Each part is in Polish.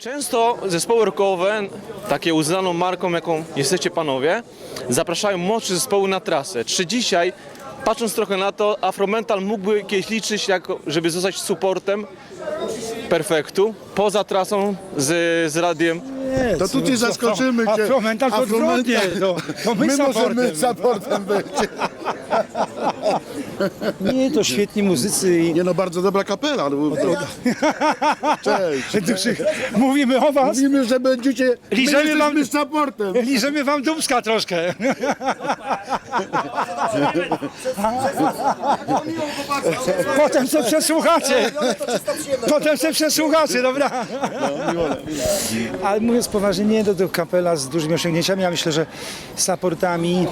Często zespoły rockowe, takie uznaną marką, jaką jesteście panowie, zapraszają młodsze zespoły na trasę. Czy dzisiaj, patrząc trochę na to, Afromental mógłby kiedyś liczyć, jako, żeby zostać supportem perfektu, poza trasą z, z radiem? Nie, To tutaj zaskoczymy cię. Afromental to Afromental. odwrotnie. To, to my, My możemy supportem. supportem być. Nie, to świetni muzycy i Nie no, bardzo dobra kapela. No, to... Cześć. dużych. Mówimy o was. Mówimy, że będziecie... Liżemy my wam- jesteśmy supportem. Liżymy wam dubska troszkę. Potem co przesłuchacie. Potem co przesłuchacie, dobra. Ale mówiąc poważnie, nie do, do kapela z dużymi osiągnięciami. Ja myślę, że supportami,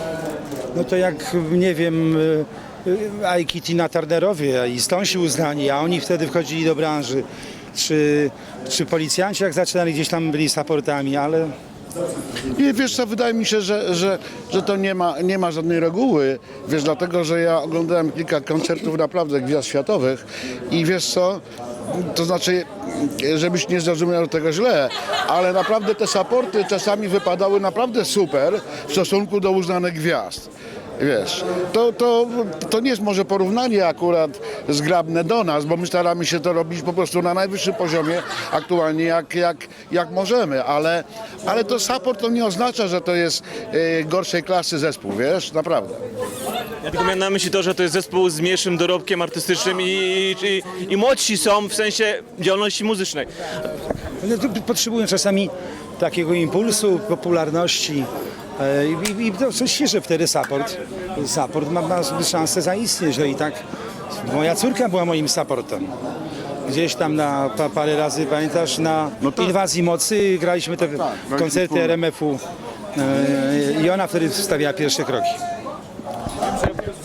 no to jak, nie wiem, y, y, Aiki Tina Turnerowie i stąsi uznani, a oni wtedy wchodzili do branży. Czy, czy policjanci jak zaczynali gdzieś tam byli supportami, ale I wiesz co, wydaje mi się, że, że, że to nie ma, nie ma żadnej reguły. Wiesz, dlatego, że ja oglądałem kilka koncertów naprawdę gwiazd światowych i wiesz co, to znaczy, żebyś nie zrozumiał tego źle, ale naprawdę te supporty czasami wypadały naprawdę super w stosunku do uznanych gwiazd. Wiesz, to, to, to nie jest może porównanie akurat zgrabne do nas, bo my staramy się to robić po prostu na najwyższym poziomie aktualnie jak, jak, jak możemy, ale, ale to support to nie oznacza, że to jest y, gorszej klasy zespół, wiesz, naprawdę. Ja tylko miałem na myśli to, że to jest zespół z mniejszym dorobkiem artystycznym i, i, i młodsi są w sensie działalności muzycznej. No to potrzebują czasami takiego impulsu, popularności. E, I, i, i to coś świeże wtedy support. Support ma, ma szansę zaistnieć. No i tak moja córka była moim supportem. Gdzieś tam na pa, parę razy, pamiętasz, na No tak. Inwazji Mocy graliśmy te graliśmy koncerty wspólnie. RMF-u e, i ona wtedy wstawiała pierwsze kroki.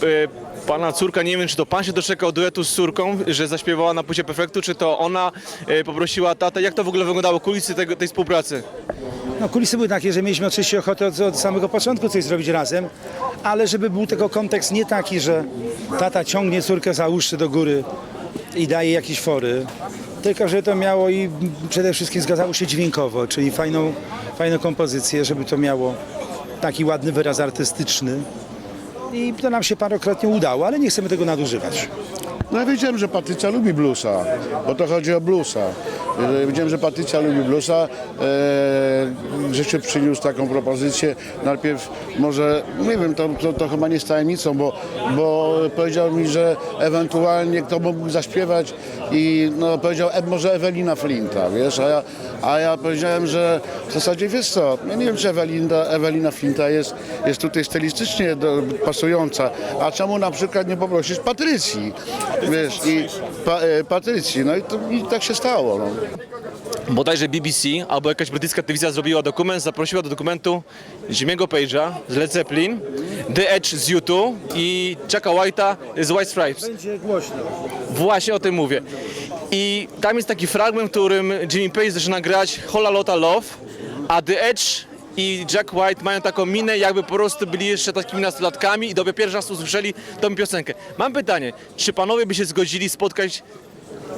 E, Pana córka, nie wiem czy to pan się doczekał duetu z córką, że zaśpiewała na płycie Perfektu, czy to ona e, poprosiła tatę. Jak to w ogóle wyglądało, kulisy tego, tej współpracy? No, kulisy były takie, że mieliśmy oczywiście ochotę od, od samego początku coś zrobić razem, ale żeby był tego kontekst nie taki, że tata ciągnie córkę za uszy do góry i daje jakieś fory, tylko że to miało i przede wszystkim zgadzało się dźwiękowo, czyli fajną, fajną kompozycję, żeby to miało taki ładny wyraz artystyczny. I to nam się parokrotnie udało, ale nie chcemy tego nadużywać. No ja wiedziałem, że Patrycja lubi bluesa, bo to chodzi o bluesa. E, Wiedziałem, że Patrycja lubi bluesa. E, Grzesiu przyniósł taką propozycję. Najpierw może, nie wiem, to, to, to chyba nie jest tajemnicą, bo, bo powiedział mi, że ewentualnie kto mógł zaśpiewać i no, powiedział e, może Ewelina Flinta, wiesz, a ja, a ja powiedziałem, że w zasadzie wiesz co, ja nie wiem, czy Ewelina, Ewelina Flinta jest, jest tutaj stylistycznie do, pasująca, a czemu na przykład nie poprosisz Patrycji, wiesz, i pa, e, Patrycji, no i, to, i tak się stało, no. Bodajże BBC albo jakaś brytyjska telewizja zrobiła dokument, zaprosiła do dokumentu Jimmy'ego Page'a z Led Zeppelin, The Edge z U2 i Jacka White'a z White Stripes. Będzie głośno. Właśnie o tym mówię. I tam jest taki fragment, w którym Jimmy Page zaczyna grać Hola Lotta Love, a The Edge i Jack White mają taką minę, jakby po prostu byli jeszcze takimi nastolatkami i dopiero pierwszy raz usłyszeli tą piosenkę. Mam pytanie, czy panowie by się zgodzili spotkać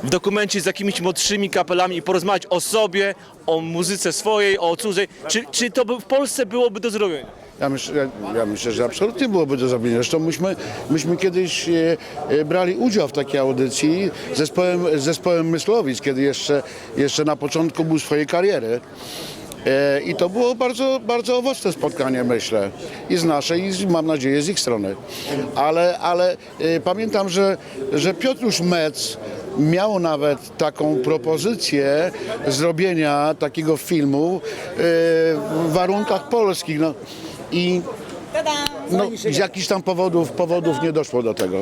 w dokumencie z jakimiś młodszymi kapelami i porozmawiać o sobie, o muzyce swojej, o cudzej? Czy, czy to by w Polsce byłoby do zrobienia? Ja myślę, ja, myślę, że absolutnie byłoby do zrobienia. Zresztą myśmy, myśmy kiedyś e, e, brali udział w takiej audycji z zespołem, z zespołem Myslowic, kiedy jeszcze, jeszcze na początku był swojej kariery. E, I to było bardzo, bardzo owocne spotkanie, myślę. I z naszej, i z, mam nadzieję z ich strony. Ale, ale e, pamiętam, że, że Piotrusz Metz miał nawet taką propozycję zrobienia takiego filmu e, w warunkach polskich. No. I no, z jakichś tam powodów, powodów nie doszło do tego.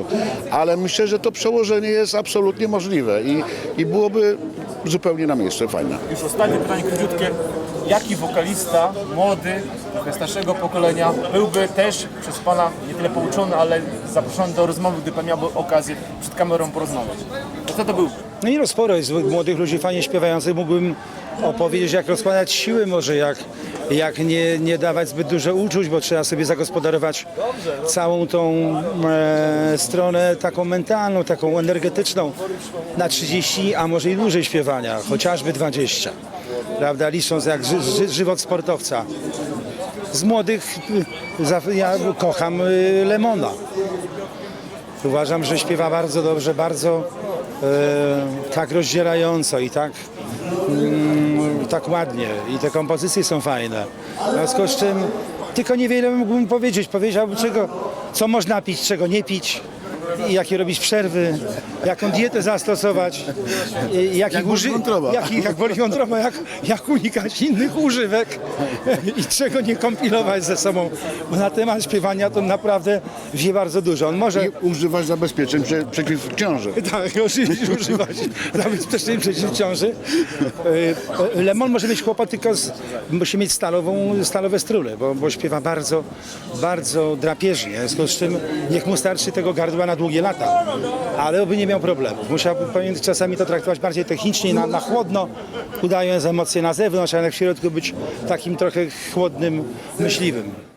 Ale myślę, że to przełożenie jest absolutnie możliwe i, i byłoby zupełnie na miejscu fajne. Już ostatnie pytanie króciutkie. Jaki wokalista, młody, trochę starszego pokolenia, byłby też przez Pana nie tyle pouczony, ale zaproszony do rozmowy, gdy Pan miałby okazję przed kamerą porozmawiać? To co to był? No i no sporo jest młodych ludzi fajnie śpiewających. Mógłbym opowiedzieć, jak rozkładać siły, może jak, jak nie, nie dawać zbyt dużo uczuć, bo trzeba sobie zagospodarować całą tą e, stronę taką mentalną, taką energetyczną na 30, a może i dłużej śpiewania, chociażby 20. Prawda, licząc jak ży, ży, żywot sportowca. Z młodych y, ja kocham y, Lemona. Uważam, że śpiewa bardzo dobrze, bardzo e, tak rozdzierająco i tak, mm, tak ładnie. I te kompozycje są fajne. W związku z czym tylko niewiele mógłbym powiedzieć. Powiedziałbym, czego, co można pić, czego nie pić. Jakie robić przerwy, jaką dietę zastosować, jakich uży- jakich, jak boli wątroba, jak, jak unikać innych używek i czego nie kompilować ze sobą. Bo na temat śpiewania to naprawdę wie bardzo dużo. On może I używać zabezpieczeń prze, przeciw ciąży. tak, oczywiście używać zabezpieczeń przeciw ciąży. E, Lemon może mieć kłopot tylko z, musi mieć stalową, stalowe strule, bo, bo śpiewa bardzo, bardzo drapieżnie, w związku z czym niech mu starczy tego gardła na długie lata, ale by nie miał problemów. Musiałby powinien czasami to traktować bardziej technicznie, na, na chłodno, udając emocje na zewnątrz, ale w środku być takim trochę chłodnym myśliwym.